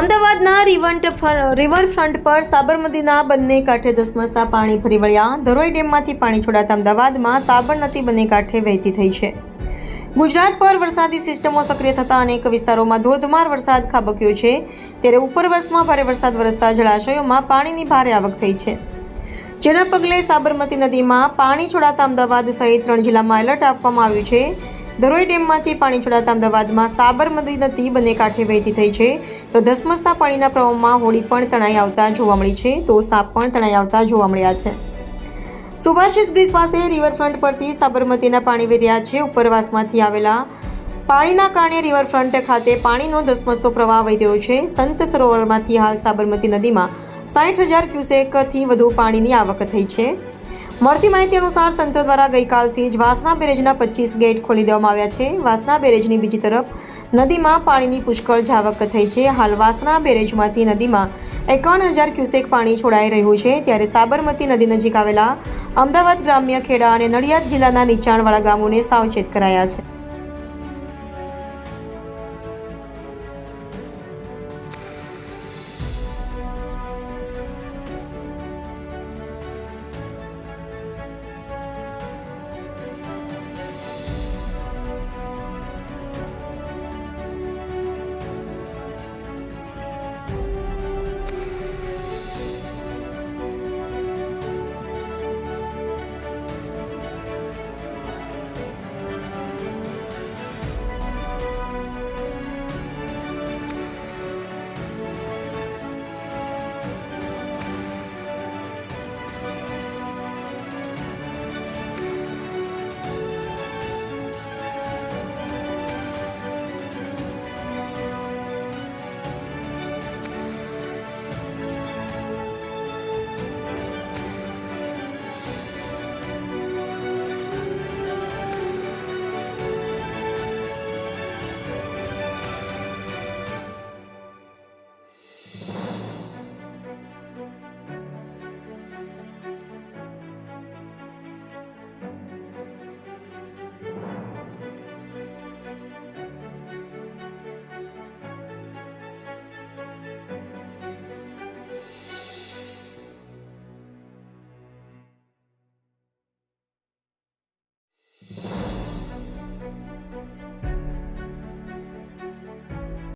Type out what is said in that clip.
અમદાવાદના રિવન્ટ રિવરફ્રન્ટ પર સાબરમતીના બંને કાંઠે ધસમસતા પાણી ફરી વળ્યા. ધરોઈ ડેમમાંથી પાણી છોડાતા અમદાવાદમાં સાબરમતી બંને કાંઠે વહેતી થઈ છે. ગુજરાત પર વરસાદી સિસ્ટમો સક્રિય થતા અનેક વિસ્તારોમાં ધોધમાર વરસાદ ખાબક્યો છે. ત્યારે ઉપરવર્ષમાં ભારે વરસાદ વરસતા જળાશયોમાં પાણીની ભારે આવક થઈ છે. જેના પગલે સાબરમતી નદીમાં પાણી છોડાતા અમદાવાદ સહિત ત્રણ જિલ્લામાં એલર્ટ આપવામાં આવ્યું છે. ધરોઈ ડેમમાંથી પાણી છોડાતા અમદાવાદમાં સાબરમતી નદી બંને કાંઠે વહેતી થઈ છે. તો ધસમસતા પાણીના પ્રવાહમાં હોડી પણ તણાઈ આવતા જોવા મળી છે. તો સાપ પણ તણાઈ આવતા જોવા મળ્યા છે. સુભાષિસ બ્રિજ પાસે રિવરફ્રન્ટ પરથી સાબરમતીના પાણી વહી રહ્યા છે. ઉપરવાસમાંથી આવેલા પાણીના કારણે રિવરફ્રન્ટ ખાતે પાણીનો ધસમસતો પ્રવાહ વહી રહ્યો છે. સંત સરોવરમાંથી હાલ સાબરમતી નદીમાં સાઠ હજાર ક્યુસેકથી વધુ પાણીની આવક થઈ છે. મળતી માહિતી અનુસાર તંત્ર દ્વારા ગઈકાલથી જ વાસણા બેરેજના પચીસ ગેટ ખોલી દેવામાં આવ્યા છે. વાસણા બેરેજની બીજી તરફ નદીમાં પાણીની પુષ્કળ જાવક થઈ છે. હાલ વાસણા બેરેજમાંથી નદીમાં એકાવન હજાર ક્યુસેક પાણી છોડાઈ રહ્યું છે. ત્યારે સાબરમતી નદી નજીક આવેલા અમદાવાદ ગ્રામ્ય ખેડા અને નડિયાદ જિલ્લાના નીચાણવાળા ગામોને સાવચેત કરાયા છે.